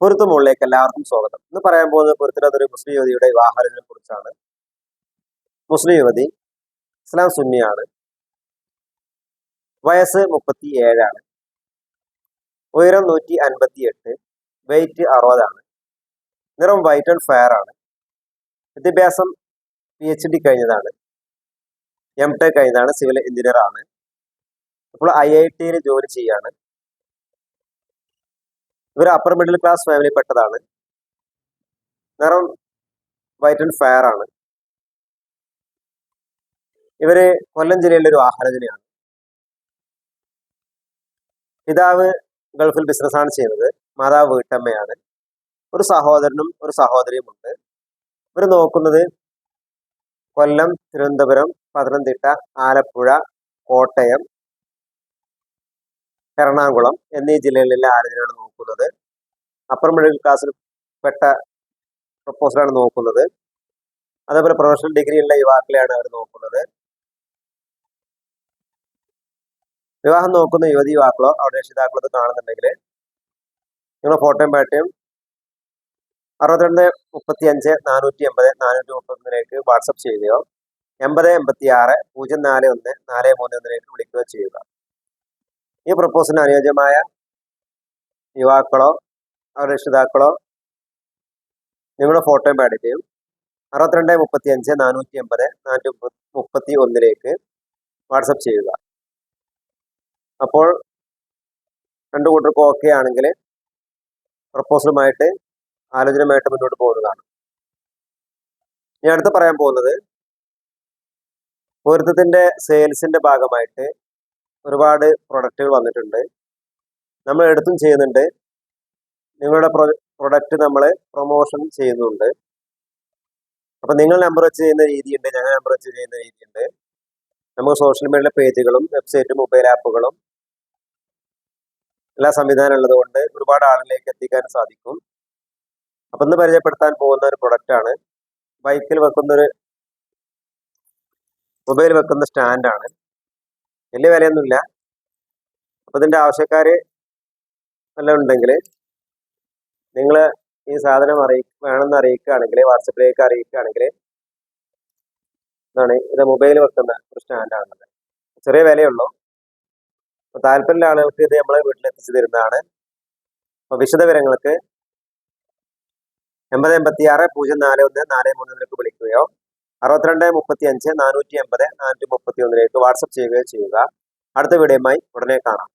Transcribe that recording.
പൊരുത്ത മുകളിലേക്ക് എല്ലാവർക്കും സ്വാഗതം. ഇന്ന് പറയാൻ പോകുന്നത് പൊരുത്തിനകത്തൊരു മുസ്ലിം യുവതിയുടെ വിവാഹാലോചനയെ കുറിച്ചാണ്. മുസ്ലിം യുവതി ഇസ്ലാം സുന്നിയാണ്. വയസ്സ് മുപ്പത്തി ഏഴാണ് ഉയരം നൂറ്റി അൻപത്തി എട്ട് വെയിറ്റ് അറുപതാണ്. നിറം വൈറ്റ് ആൻഡ് ഫയർ ആണ്. വിദ്യാഭ്യാസം പി എച്ച് ഡി കഴിഞ്ഞതാണ്. എം ടെക് കഴിഞ്ഞതാണ് സിവിൽ എഞ്ചിനീയർ ആണ്. ഇപ്പോൾ ഐ ഐ ടിയിൽ ജോലി ചെയ്യാണ്. ഇവർ അപ്പർ മിഡിൽ ക്ലാസ് ഫാമിലി പെട്ടതാണ്. നിറം വൈറ്റ് ആൻഡ് ഫയർ ആണ്. ഇവർ കൊല്ലം ജില്ലയിലെ ഒരു ആഹാരജനയാണ്. പിതാവ് ഗൾഫിൽ ബിസിനസ്സാണ് ചെയ്യുന്നത്. മാതാവ് വീട്ടമ്മയാണ്. ഒരു സഹോദരനും ഒരു സഹോദരിയും ഉണ്ട് ഇവർ നോക്കുന്നത് കൊല്ലം തിരുവനന്തപുരം പത്തനംതിട്ട ആലപ്പുഴ കോട്ടയം എറണാകുളം എന്നീ ജില്ലകളിലെ ആലോചനയാണ് നോക്കുന്നത്. അപ്പർ മിഡിൽ ക്ലാസ്സിൽ പെട്ട പ്രപ്പോസലാണ് നോക്കുന്നത്. അതേപോലെ പ്രൊഫഷണൽ ഡിഗ്രിയുള്ള യുവാക്കളെയാണ് അവർ നോക്കുന്നത്. വിവാഹം നോക്കുന്ന യുവതി യുവാക്കളോ അവിടെ രക്ഷിതാക്കളോ കാണുന്നുണ്ടെങ്കിൽ നിങ്ങളുടെ ഫോട്ടോയും പാട്ടയും അറുപത്തിരണ്ട് മുപ്പത്തി അഞ്ച് നാനൂറ്റി എൺപത് നാനൂറ്റി മുപ്പത്തൊന്നിലേക്ക് വാട്സപ്പ് ചെയ്യുകയോ എൺപത് എൺപത്തി ആറ് പൂജ്യം നാല് ഒന്ന് നാല് മൂന്ന് ഒന്നിലേക്ക് വിളിക്കുകയോ ചെയ്യുക. ഈ പ്രപ്പോസലിന് അനുയോജ്യമായ യുവാക്കളോ അവരുടെ രക്ഷിതാക്കളോ നിങ്ങളുടെ ഫോട്ടോയും പാടിക്കുകയും അറുപത്തിരണ്ട് മുപ്പത്തി അഞ്ച് നാനൂറ്റി എൺപത് നാനൂറ്റി മുപ്പത്തി ഒന്നിലേക്ക് വാട്സപ്പ് ചെയ്യുക. അപ്പോൾ രണ്ടു കൂട്ടർക്കും ഓക്കെ ആണെങ്കിൽ പ്രപ്പോസലുമായിട്ട് ആലോചനയുമായിട്ട് മുന്നോട്ട് പോകുന്നതാണ്. ഞാൻ അടുത്ത് പറയാൻ പോകുന്നത് പൊരുത്തത്തിന്റെ സെയിൽസിന്റെ ഭാഗമായിട്ട് ഒരുപാട് പ്രൊഡക്റ്റുകൾ വന്നിട്ടുണ്ട്. നമ്മൾ എടുത്തും ചെയ്യുന്നുണ്ട്. നിങ്ങളുടെ പ്രൊഡക്റ്റ് നമ്മൾ പ്രൊമോഷൻ ചെയ്യുന്നുണ്ട്. അപ്പൊ നിങ്ങൾ നമ്പർ വെച്ച് ചെയ്യുന്ന രീതിയുണ്ട് ഞങ്ങൾ നമ്പർ വെച്ച് ചെയ്യുന്ന രീതിയുണ്ട്. നമുക്ക് സോഷ്യൽ മീഡിയ പേജുകളും വെബ്സൈറ്റും മൊബൈൽ ആപ്പുകളും എല്ലാ സംവിധാനം ഉള്ളത് കൊണ്ട് ഒരുപാട് ആളുകളിലേക്ക് എത്തിക്കാൻ സാധിക്കും. അപ്പൊ ഇന്ന് പരിചയപ്പെടുത്താൻ പോകുന്ന ഒരു പ്രൊഡക്റ്റാണ് ബൈക്കിൽ വെക്കുന്നൊരു മൊബൈൽ വെക്കുന്ന സ്റ്റാൻഡാണ് വലിയ വിലയൊന്നുമില്ല. അപ്പൊ ഇതിന്റെ ആവശ്യക്കാർ വല്ലതും ഉണ്ടെങ്കിൽ നിങ്ങൾ ഈ സാധനം അറിയി വേണമെന്ന് അറിയിക്കുകയാണെങ്കിൽ വാട്സപ്പിലേക്ക് അറിയിക്കുകയാണെങ്കിൽ എന്താണ് ഇത് മൊബൈൽ വെക്കുന്ന ഒരു സ്റ്റാൻഡാണത് ചെറിയ വിലയുള്ളൂ. അപ്പൊ താല്പര്യമുള്ള ആളുകൾക്ക് ഇത് നമ്മളെ വീട്ടിലെത്തിച്ചു തരുന്നതാണ്. അപ്പൊ വിശദവിവരങ്ങൾക്ക് എൺപത് എൺപത്തി ആറ് പൂജ്യം നാല് ഒന്ന് നാല് മൂന്നിലേക്ക് വിളിക്കുകയോ അറുപത്തിരണ്ട് മുപ്പത്തി അഞ്ച് നാനൂറ്റി എൺപത് നാനൂറ്റി മുപ്പത്തി ഒന്നിലേക്ക് വാട്സപ്പ് ചെയ്യുകയോ ചെയ്യുക. അടുത്ത വീഡിയോയുമായി ഉടനെ കാണാം.